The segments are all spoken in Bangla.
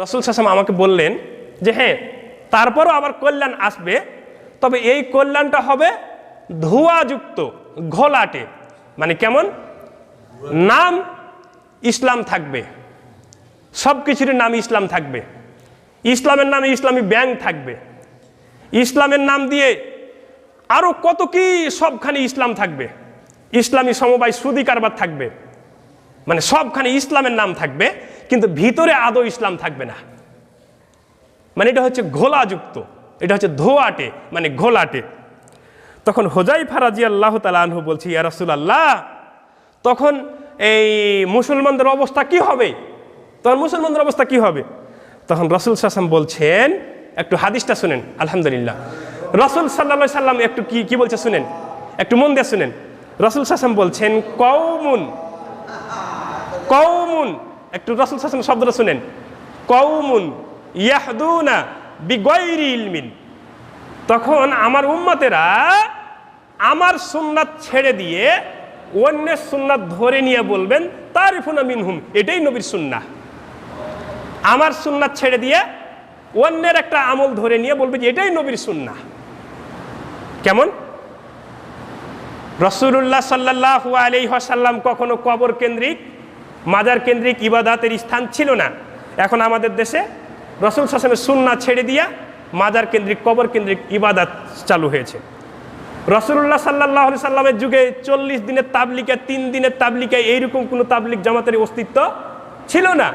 রসুল সাসম আমাকে বললেন যে হ্যাঁ তারপরও আবার কল্যাণ আসবে, তবে এই কল্যাণটা হবে ধোঁয়াযুক্ত, ঘোলাটে। মানে কেমন? নাম ইসলাম থাকবে। সব কিছুরই নাম ইসলাম থাকবে। ইসলামের নামে ইসলামী ব্যাংক থাকবে। ইসলামের নাম দিয়ে আরও কত কি সবখানে ইসলাম থাকবে। ইসলামী সমবায় সুদি কারবার থাকবে। মানে সবখানে ইসলামের নাম থাকবে। কিন্তু ভিতরে আদৌ ইসলাম থাকবে না। মানে এটা হচ্ছে ঘোলাযুক্ত, এটা হচ্ছে ধোয়াটে মানে ঘোলাটে। তখন হোজাই ফারাজি আল্লাহ তালাহু বলছি, ইয়া আল্লাহ তখন এই মুসলমানদের অবস্থা কি হবে? তখন মুসলমানদের অবস্থা কি হবে? তখন রসুল সাসাম বলছেন, একটু হাদিসটা শুনেন, আলহামদুলিল্লাহ। রসুল সাল্লা সাল্লাম একটু কি কি বলছে শুনেন, একটু মন দিয়ে শুনেন। রসুল সাসাম বলছেন কৌমুন কৌমুন একটু রসুল সাসাম শব্দটা শুনেন। কৌমুন ইয়াহদুনা বিগৈরি ইলমিন। তখন আমার উম্মতেরা আমার সুন্নাত ছেড়ে দিয়ে অন্যের সুন্নাত ধরে নিয়ে বলবেন, তারিফুনা মিনহুম, এটাই নবীর সুন্না। আমার সুন্নাত ছেড়ে দিয়ে অন্যের একটা আমল ধরে নিয়ে বলবে যে, এটাই নবীর সুন্না। কেমন? রসুল্লাহ সাল্লাহ আলিহাসাল্লাম কখনো কবর কেন্দ্রিক মাজার কেন্দ্রিক ইবাদাতের স্থান ছিল না। এখন আমাদের দেশে রসুল শাসনের সুন্না ছেড়ে দিয়া মাজার কেন্দ্রিক, কবর কেন্দ্রিক ইবাদাত চালু হয়েছে। রসুল্লাহ সাল্লাহ সাল্লামের যুগে চল্লিশ দিনের তাবলিকা, তিন দিনের তাবলিকা এইরকম কোনো তাবলিক জামাতের অস্তিত্ব ছিল না।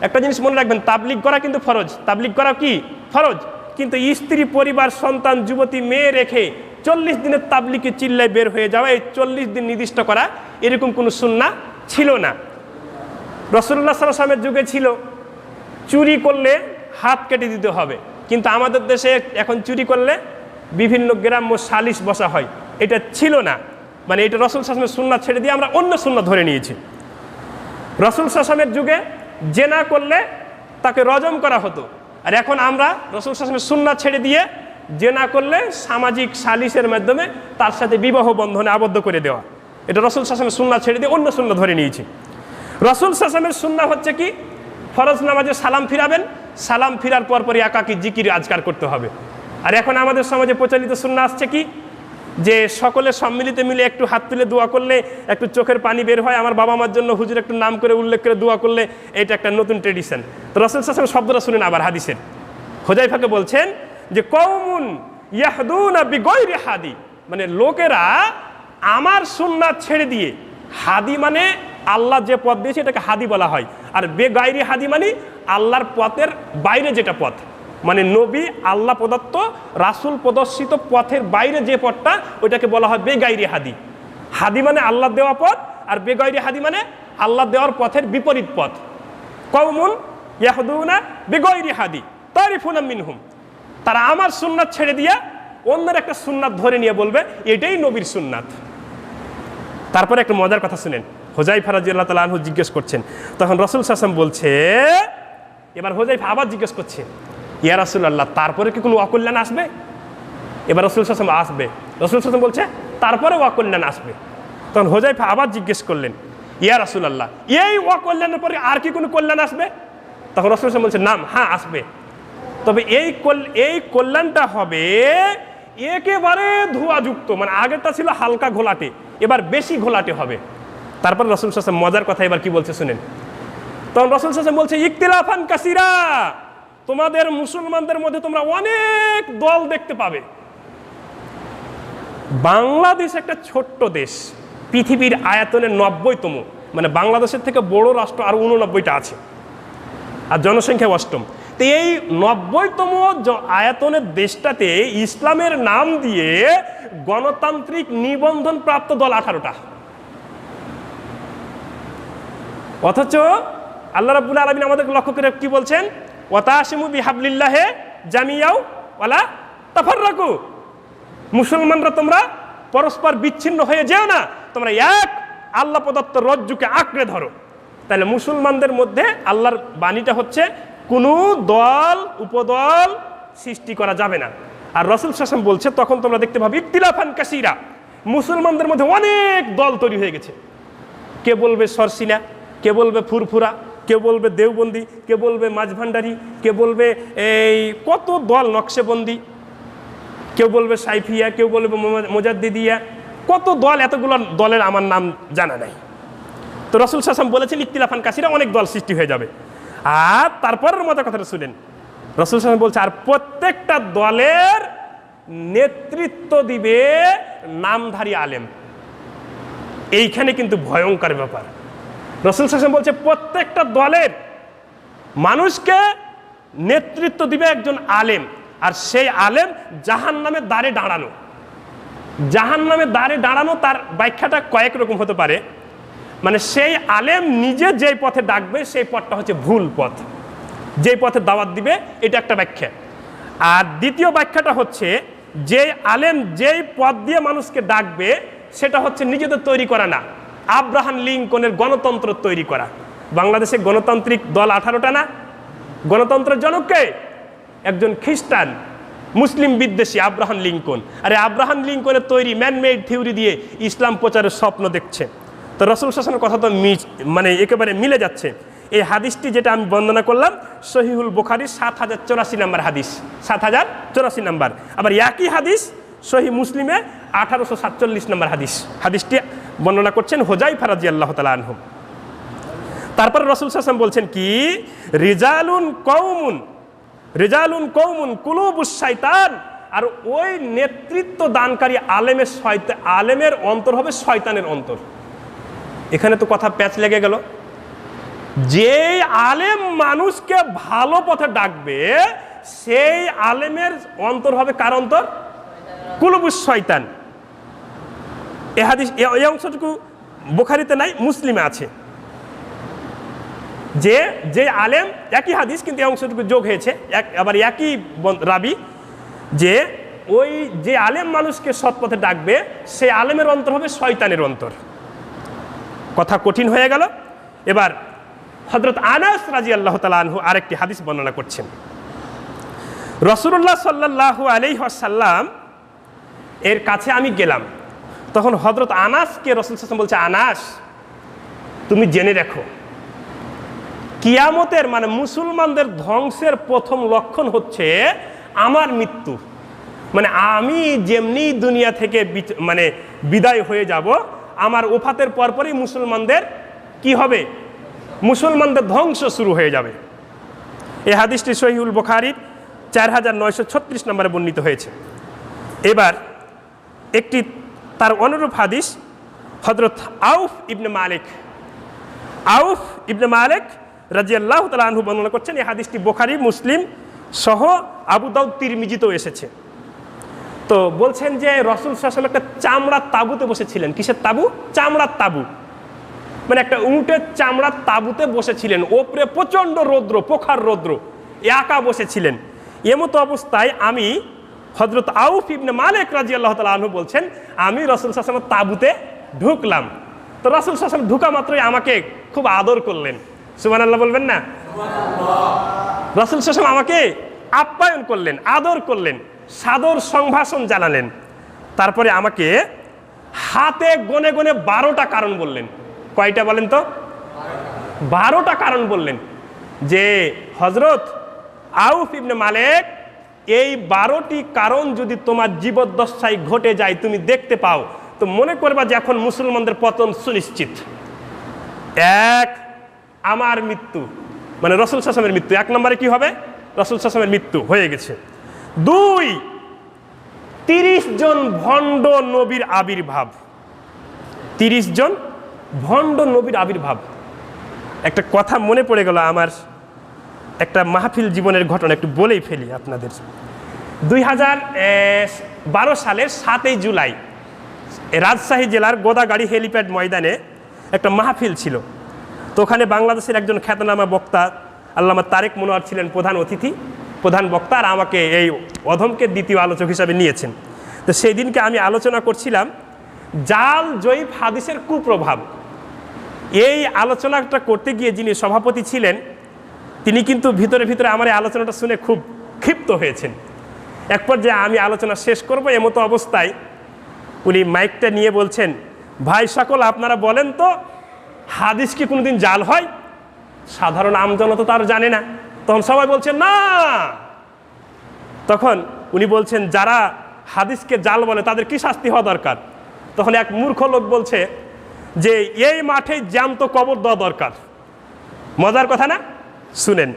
একটা জিনিস মনে রাখবেন, তাবলিক করা কিন্তু ফরজ। তাবলিক করা কি? ফরজ। কিন্তু স্ত্রী, পরিবার, সন্তান, যুবতী, মেয়ে রেখে চল্লিশ দিনের তাবলিকে চিল্লায় বের হয়ে যাওয়া, এই চল্লিশ দিন নির্দিষ্ট করা এরকম কোনো সুন্না ছিল না। রসুল্লাহ সাল্লামের যুগে ছিল, চুরি করলে হাত কেটে দিতে হবে। কিন্তু আমাদের দেশে এখন চুরি করলে বিভিন্ন গ্রাম্য সালিশ বসা হয়। এটা ছিল না। মানে এটা রসুল শাসনের সুন্না ছেড়ে দিয়ে আমরা অন্য সুন্না ধরে নিয়েছি। রসুল শাসনের যুগে জেনা করলে তাকে রজম করা হতো। আর এখন আমরা রসুল শাসনের সুন্না ছেড়ে দিয়ে জেনা করলে সামাজিক সালিশের মাধ্যমে তার সাথে বিবাহ বন্ধনে আবদ্ধ করে দেওয়া। এটা রসুল শাসনের সুন্না ছেড়ে দিয়ে অন্য সুন্না ধরে নিয়েছি। রসুল শাসনের সুন্না হচ্ছে কি? ফরজ নামাজে সালাম ফিরাবেন, সালাম ফিরার পরপরই একাকি জিকির আজকার করতে হবে। আর এখন আমাদের সমাজে প্রচলিত সুন্না আসছে কি? যে সকলে সম্মিলিত মিলে একটু হাত তুলে দোয়া করলে একটু চোখের পানি বের হয়, আমার বাবা মার জন্য হুজুর একটু নাম করে উল্লেখ করে দোয়া করলে এটা একটা নতুন ট্রেডিশন তো রসুল শাসন শব্দটা শুনেন আবার হাদিসের। হোজাইফাকে বলছেন যে কৌমুন ইয়াহদুন হাদি। মানে লোকেরা আমার সুন্নাত ছেড়ে দিয়ে, হাদি মানে আল্লাহ যে পথ দিয়েছে, এটাকে হাদি বলা হয়। আর বেগাইরি হাদি মানে আল্লাহর পথের বাইরে যেটা পথ। মানে নবী, আল্লাহ প্রদত্ত, রাসুল প্রদর্শিত পথের বাইরে যে পথটা, ওইটাকে বলা হয় বেগাইরি হাদি। হাদি মানে আল্লাহ দেওয়া পথ, আর বেগাইরি হাদি মানে আল্লাহ দেওয়ার পথের বিপরীত পথ। কৌমুন ইয়াহদুনা বেগৈরি হাদি, তারিফুনা মিনহুম। তারা আমার সুন্নাত ছেড়ে দিয়ে অন্যের একটা সুন্নাত ধরে নিয়ে বলবে, এটাই নবীর সুন্নাত। তারপরে একটা মজার কথা শুনেন। হোজাই ফারাজি আল্লাহ তালা আনহু জিজ্ঞেস করছেন। তখন রসুল সাসম বলছে, এবার হোজাইফা আবার জিজ্ঞেস করছে, ইয়া রসুল আল্লাহ তারপরে কি কোনো অকল্যাণ আসবে? এবার রসুল সাসম আসবে। রসুল সাসম বলছে, তারপরে অকল্যাণ আসবে। তখন হোজাইফা আবার জিজ্ঞেস করলেন, ইয়া রসুল আল্লাহ এই অকল্যাণের পরে আর কি কোনো কল্যাণ আসবে? তখন রসুল সাসম বলছে, নাম হ্যাঁ আসবে। তবে এই এই কল্যাণটা হবে একেবারে ধোঁয়াযুক্ত মানে আগেরটা ছিল হালকা ঘোলাটে, এবার বেশি ঘোলাটে হবে। তারপর রসুল সাসম মজার কথা এবার কি বলছে শুনেন। তখন রসুল সাসম বলছে ইকতিলাফান কাসিরা। তোমাদের মুসলমানদের মধ্যে তোমরা অনেক দল দেখতে পাবে। বাংলাদেশ একটা ছোট্ট দেশ। পৃথিবীর আয়তনের নব্বইতম মানে বাংলাদেশের থেকে বড় রাষ্ট্র আর উননব্বইটা আছে। আর জনসংখ্যা অষ্টম। তো এই নব্বইতম আয়তনের দেশটাতে ইসলামের নাম দিয়ে গণতান্ত্রিক নিবন্ধন প্রাপ্ত দল আঠারোটা। অথচ আল্লাহ রাবুল আলমিন আমাদেরকে লক্ষ্য করে কি বলছেন? ওতাসিমু বিহাবলিল্লাহে জামিয়াও ওলা তাফার রাখু মুসলমানরা তোমরা পরস্পর বিচ্ছিন্ন হয়ে যেও না। তোমরা এক আল্লাহ প্রদত্ত রজ্জুকে আঁকড়ে ধরো। তাহলে মুসলমানদের মধ্যে আল্লাহর বাণীটা হচ্ছে, কোনো দল, উপদল সৃষ্টি করা যাবে না। আর রসুল শাসন বলছে, তখন তোমরা দেখতে পাবে ইতিলাফান কাশিরা মুসলমানদের মধ্যে অনেক দল তৈরি হয়ে গেছে। কে বলবে সরসিনা? কে বলবে ফুরফুরা কেউ বলবে দেওবন্দি, কে বলবে মাঝভান্ডারি কে বলবে এই কত দল নকশেবন্দি? কেউ বলবে সাইফিয়া, কেউ বলবে মোজাদ্দিদিয়া, কত দল এতগুলো দলের আমার নাম জানা নাই। তো রসুল সাসম বলেছেন ইকতিলাফান কাশিরা অনেক দল সৃষ্টি হয়ে যাবে। আর তারপরের মতো কথাটা শুনেন, রসুল সাসম বলছে, আর প্রত্যেকটা দলের নেতৃত্ব দিবে নামধারী আলেম। এইখানে কিন্তু ভয়ঙ্কর ব্যাপার। রসুল সাসম বলছে, প্রত্যেকটা দলের মানুষকে নেতৃত্ব দিবে একজন আলেম, আর সেই আলেম জাহান নামে দাঁড়ে দাঁড়ানো। জাহান নামে দাঁড়ে দাঁড়ানো তার ব্যাখ্যাটা কয়েক রকম হতে পারে। মানে সেই আলেম নিজে যেই পথে ডাকবে, সেই পথটা হচ্ছে ভুল পথ। যেই পথে দাওয়াত দিবে, এটা একটা ব্যাখ্যা। আর দ্বিতীয় ব্যাখ্যাটা হচ্ছে যে আলেম যেই পথ দিয়ে মানুষকে ডাকবে, সেটা হচ্ছে নিজেদের তৈরি করা না। আব্রাহাম লিঙ্কনের গণতন্ত্র তৈরি করা। বাংলাদেশে গণতান্ত্রিক দল আঠারোটা না? গণতন্ত্রের জনককে একজন খ্রিস্টান, মুসলিম বিদ্বেষী আব্রাহাম লিঙ্কন। আরে আব্রাহাম লিঙ্কনের তৈরি ম্যানমেড থিওরি দিয়ে ইসলাম প্রচারের স্বপ্ন দেখছে। তো রসুল শাসনের কথা তো মিজ- মানে একেবারে মিলে যাচ্ছে। এই হাদিসটি যেটা আমি বর্ণনা করলাম, সহিহুল বুখারির সাত হাজার চৌরাশি নাম্বার হাদিস। সাত হাজার চৌরাশি নাম্বার। আবার একই হাদিস সহি মুসলিমে আঠারোশো সাতচল্লিশ নম্বর হাদিস। হাদিসটি বর্ণনা করছেন হোজাই ফারাজি আল্লাহ তালা আনহুম। তারপর রসুল সাসম বলছেন কি? রিজালুন কৌমুন রেজালুন কৌমুন কুলুবুস শয়তান আর ওই নেতৃত্ব দানকারী আলেমের শয়তা, আলেমের অন্তর হবে শয়তানের অন্তর। এখানে তো কথা প্যাচ লেগে গেল। যে আলেম মানুষকে ভালো পথে ডাকবে, সেই আলেমের অন্তর হবে কার অন্তর? কুলুবুস শয়তান এ হাদিস এই অংশটুকু বোখারিতে নাই, মুসলিমে আছে। যে যে আলেম, একই হাদিস, কিন্তু এই অংশটুকু যোগ হয়েছে। এক, আবার একই রাবি, যে ওই, যে আলেম মানুষকে সৎপথে ডাকবে সেই আলেমের অন্তর হবে শয়তানের অন্তর। কথা কঠিন হয়ে গেল। এবার হজরত আনাস রাজি আল্লাহ তালা আরেকটি হাদিস বর্ণনা করছেন। রসুল্লাহ সাল্লাহু আলি সাল্লাম এর কাছে আমি গেলাম। তখন হজরত আনাসকে রসুল সাসম বলছে, আনাস, তুমি জেনে রাখো, কিয়ামতের মানে মুসলমানদের ধ্বংসের প্রথম লক্ষণ হচ্ছে আমার মৃত্যু। মানে আমি যেমনি দুনিয়া থেকে মানে বিদায় হয়ে যাব, আমার ওফাতের পরপরই মুসলমানদের কি হবে? মুসলমানদের ধ্বংস শুরু হয়ে যাবে। এ হাদিসটি সহিউল বুখারীর চার হাজার নয়শো ছত্রিশ নম্বরে বর্ণিত হয়েছে। এবার একটি তার অনুরূপ হাদিস হজরত আউফ ইবনে মালিক। আউফ ইবনে মালিক রাজিয়াল্লাহ তালা বর্ণনা করছেন, এই হাদিসটি বোখারি, মুসলিম সহ আবু দাউদ, তিরমিজিতেও এসেছে। তো বলছেন যে রসুল সাসল একটা চামড়ার তাঁবুতে বসেছিলেন। কিসের তাবু? চামড়ার তাবু। মানে একটা উঁটের চামড়ার তাঁবুতে বসেছিলেন। ওপরে প্রচণ্ড রৌদ্র, পোখার রৌদ্র। একা বসেছিলেন। এমতো অবস্থায় আমি হজরত আউফ ইবনে মালিক রাজি আল্লাহ তালা আনহু বলছেন আমি রসুল সাসমের তাঁবুতে ঢুকলাম। তো রসুল সাসম ঢুকা মাত্রই আমাকে খুব আদর করলেন। সুমান আল্লাহ বলবেন না? রসুল সাসম আমাকে আপ্যায়ন করলেন আদর করলেন সাদর সংভাষণ জানালেন। তারপরে আমাকে হাতে গনে গনে বারোটা কারণ বললেন। কয়টা বলেন তো? বারোটা কারণ বললেন যে হজরত আউফ ইবনে মালেক এই বারোটি কারণ যদি তোমার জীবদ্দশায় ঘটে যায়, তুমি দেখতে পাও। তো মনে করবা যে এখন মুসলমানদের পতন সুনিশ্চিত। এক, আমার মৃত্যু। মানে রসুল সাসমের মৃত্যু। এক নম্বরে কি হবে? রসুল সাসমের মৃত্যু হয়ে গেছে। দুই, তিরিশ জন ভণ্ড নবীর আবির্ভাব। তিরিশ জন ভণ্ড নবীর আবির্ভাব। একটা কথা মনে পড়ে গেল আমার একটা মাহফিল জীবনের ঘটনা একটু বলেই ফেলি আপনাদের। দুই হাজার বারো সালের সাতই জুলাই রাজশাহী জেলার গোদাগাড়ি হেলিপ্যাড ময়দানে একটা মাহফিল ছিল। তো ওখানে বাংলাদেশের একজন খ্যাতনামা বক্তা আল্লামা তারেক মনোয়ার ছিলেন প্রধান অতিথি, প্রধান বক্তা, আর আমাকে এই অধমকে দ্বিতীয় আলোচক হিসাবে নিয়েছেন। তো সেই দিনকে আমি আলোচনা করছিলাম জাল জয়ীফ হাদিসের কুপ্রভাব। এই আলোচনাটা করতে গিয়ে যিনি সভাপতি ছিলেন তিনি কিন্তু ভিতরে ভিতরে আমার এই আলোচনাটা শুনে খুব ক্ষিপ্ত হয়েছেন। এক পর্যায়ে আমি আলোচনা শেষ করব এমতো অবস্থায় উনি মাইকটা নিয়ে বলছেন, ভাই সকল, আপনারা বলেন তো, হাদিস কি কোনোদিন জাল হয়? সাধারণ আমজনতা তার জানে না। তখন সবাই বলছেন, না। তখন উনি বলছেন, যারা হাদিসকে জাল বলে, তাদের কি শাস্তি হওয়া দরকার? তখন এক মূর্খ লোক বলছে যে, এই মাঠে জ্যান্ত কবর দেওয়া দরকার। মজার কথা না? শুনেন।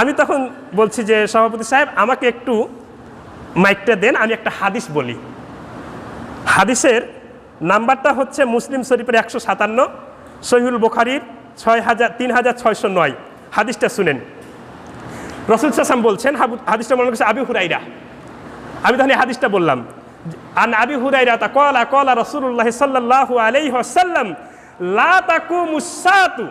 আমি তখন বলছি যে, সভাপতি সাহেব, আমাকে একটু মাইকটা দেন, আমি একটা হাদিস বলি। হাদিসের নাম্বারটা হচ্ছে মুসলিম শরীফের একশো সাতান্ন সহিউল বোখারির ছয় হাজার, তিন হাজার ছয়শো নয়। হাদিসটা শুনেন। রসুল সাসাম বলছেন হাদিসটা মনে করছে আবি হুরাইরা আমি তাহলে হাদিসটা বললাম। আন আবি হুরাইরা তা কলা কলা রসুল্লাহ সাল্লাহ আলাইহি ওয়াসাল্লাম, লা তাকুমুস সাতু।